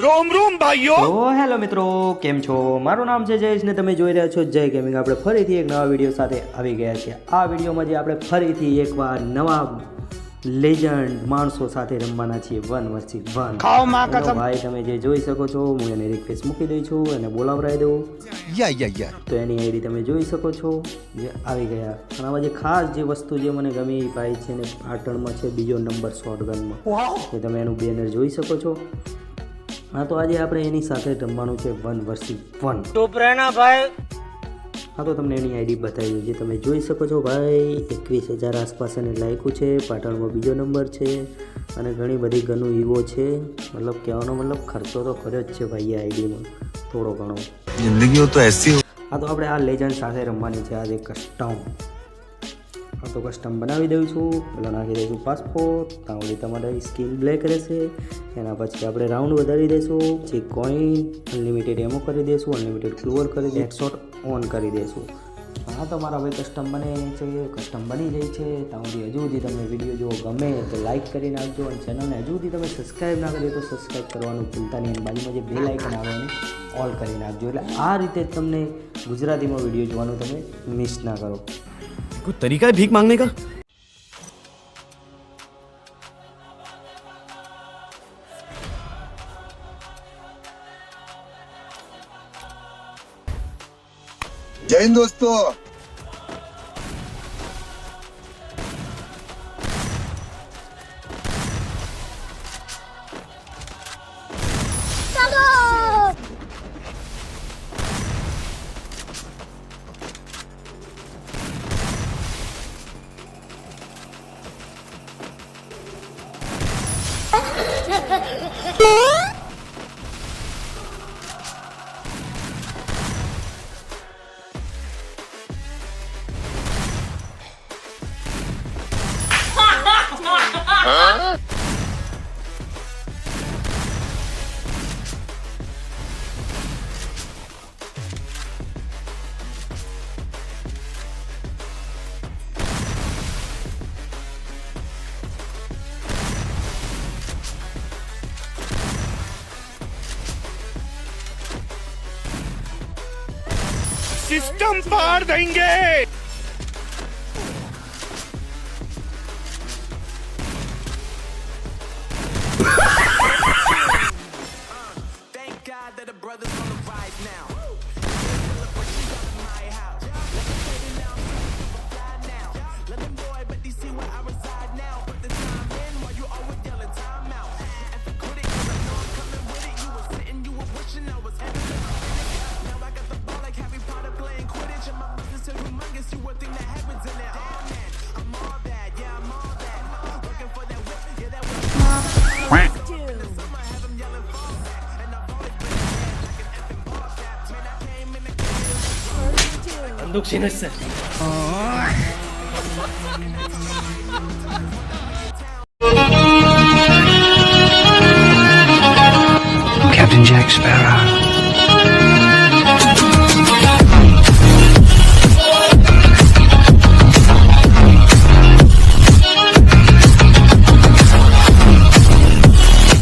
રોમ રોમ ભાઈઓ! તો હેલો મિત્રો કેમ છો? મારું નામ છે જયેશ ને તમે જોઈ રહ્યા છો જય ગેમિંગ આપણે ફરીથી એક નવા વીડિયો સાથે આવી ગયા છે આ વિડીયોમાં જે આપણે ફરીથી એકવાર નવા લેજન્ડ માણસો સાથે રમવાના છીએ. વન વર્સી વન ભાઈ તમે જે જોઈ શકો છો હું એને રિક્વેસ્ટ મૂકી દઈ છું અને બોલાવરાઈ દઉં. યા યા યા. તો એની આઈડી તમે જોઈ શકો છો. જે આવી ગયા. અને આમાં જે ખાસ જે વસ્તુ જે મને ગમી એ ભાઈ છે ને પાટણમાં છે બીજો નંબર શોર્ટગનમાં તો તમે એનું બેનર જોઈ શકો છો. હા તો આજે આપણે એની સાથે રમવાનું છે વન વર્સી વન. તો પ્રેરણા ભાઈ. હા તો તમને એની આઈડી બતાવી છે તમે જોઈ શકો છો ભાઈ. એકવીસ હજાર આસપાસ એને લાયકું છે પાટણમાં બીજો નંબર છે અને ઘણી બધી ઘણું ઈવો છે. મતલબ કહેવાનો મતલબ ખર્ચો તો કર્યો જ છે ભાઈ આ આઈડીમાં થોડો ઘણો. જિંદગીઓ તો એસી હા તો આપણે આ લેજન્ડ સાથે રમવાની છે આજે કસ્ટમ તો કસ્ટમ બનાવી દઉં છું પહેલાં નાખી દઈશું પાસપોર્ટ ત્યાં સુધી તમારી સ્કીન બ્લેક રહેશે, એના પછી આપણે રાઉન્ડ વધારી દઈશું, પછી કોઈન અનલિમિટેડ એમો કરી દઈશું અનલિમિટેડ ક્લોવર કરી હેડશોટ ઓન કરી દઈશું. હા તમારા મારા ભાઈ કસ્ટમ બને છે કસ્ટમ બની જાય છે, ત્યાં સુધી હજુ સુધી તમે વીડિયો જો ગમે તો લાઇક કરી નાખજો અને ચેનલને હજુ સુધી તમે સબસ્ક્રાઈબ ના કરી તો સબસ્ક્રાઈબ કરવાનું ભૂલતા નહીં બાજુમાં જે બે લાઇકન આવે ઓલ કરી નાખજો. એટલે આ રીતે તમને ગુજરાતીમાં વીડિયો જોવાનું તમે મિસ ના કરો. कोई तरीका है भीख मांगने का? जय हिंद दोस्तों। સિસ્ટમ પાર દેંગે Thank 감독 신했어. Captain Jack Sparrow.